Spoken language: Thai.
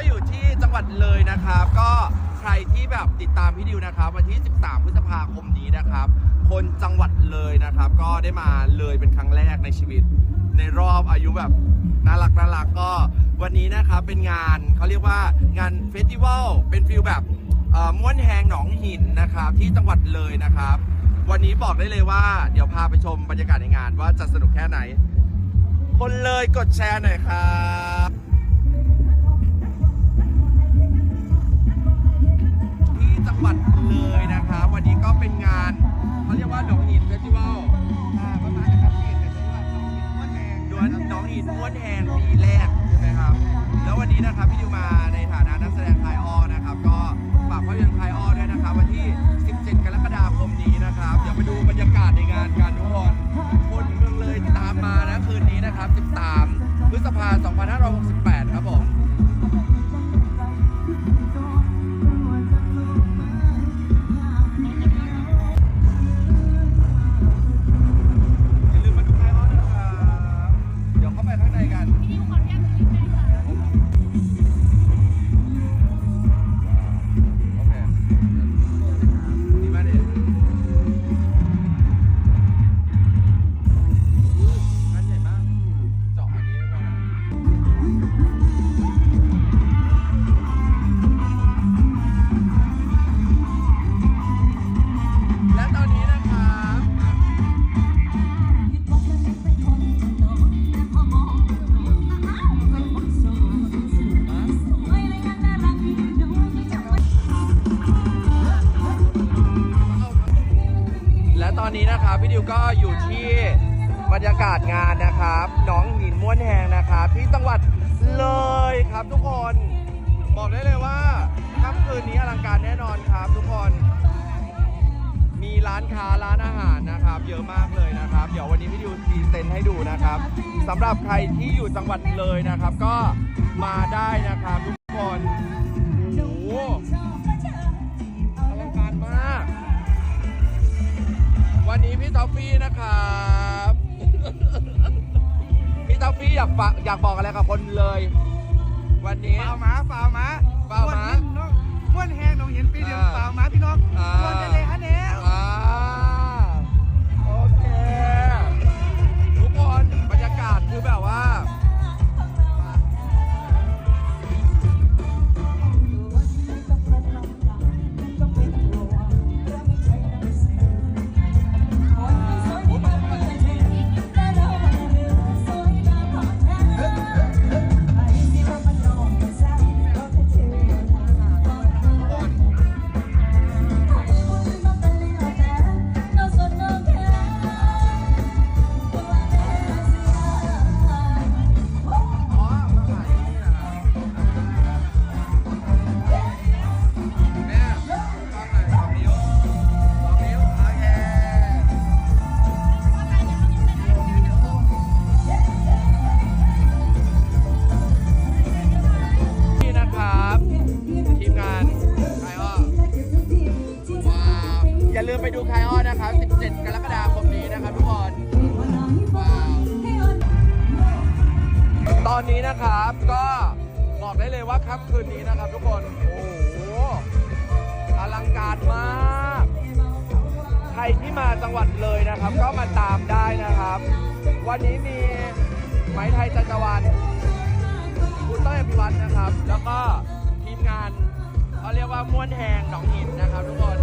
ก็อยู่ที่จังหวัดเลยนะครับ ก็ใครที่แบบติดตามพี่ดิวนะครับ วันที่ 13 พฤษภาคมนี้นะครับ คนจังหวัดเลยนะครับ ก็ได้มาเลยเป็นครั้งแรกในชีวิต ในรอบอายุแบบน่ารักน่ารักก็วันนี้นะครับเป็นงานเขาเรียกว่างานเฟสติวัลเป็นฟิลแบบม้วนแหงหนองหินนะครับที่จังหวัดเลยนะครับ วันนี้บอกได้เลยว่า เดี๋ยวพาไปชมบรรยากาศในงานว่าจะสนุกแค่ไหน คนเลยกดแชร์หน่อยครับ กว่าหนองหินเฟสติวัลประมาณนะครับที่แต่ที่ว่าน้องหินม้วนแดงดวนหนองหินม้วนแหงปีแรกใช่ไหมครับ แล้ววันนี้นะครับพี่ดิวมาในฐานะนักแสดงคลายอ้อนะครับ ก็ฝากภาพยนตร์คลายอ้อด้วยนะครับ วันที่ 17 กรกฎาคมนี้นะครับ เดี๋ยวไปดูบรรยากาศในงานกันทุกคนคนเมืองเลยตามมานะคืนนี้นะครับ 13 พฤษภาคม 2568 ครับผม และตอนนี้นะครับและตอนนี้นะครับพี่ดิวก็อยู่ที่ บรรยากาศงานนะครับหนองหินม้วนแหงนะครับที่จังหวัดเลยครับทุกคน บอกได้เลยว่าค่ำคืนนี้อลังการแน่นอนครับทุกคน มีร้านค้าร้านอาหารนะครับ เยอะมากเลยนะครับ เดี๋ยววันนี้พี่ดิวพรีเซนต์ให้ดูนะครับสำหรับใครที่อยู่จังหวัดเลยนะครับ ก็มาได้นะครับทุกคนโอ้โหอลังการมาก วันนี้พี่ท็อฟฟี่นะครับ พี่ท็อฟฟี่อยากฝากอยากบอกอะไรกับคนเลย มไปดูไคอ้อนนะครับ 17 กรกฎาคมนี้นะครับทุกคนว้าวตอนนี้นะครับก็บอกได้เลยว่าค่ำคืนนี้นะครับ ทุกคน โอ้โหอลังการมาก ใครที่มาจังหวัดเลยนะครับ ก็มาตามได้นะครับ วันนี้มีไหมไทยจันทวันคุณต้อยอภิวัฒน์นะครับ แล้วก็ทีมงานเขาเรียกว่าม้วนแหงหนองหินนะครับ ทุกคน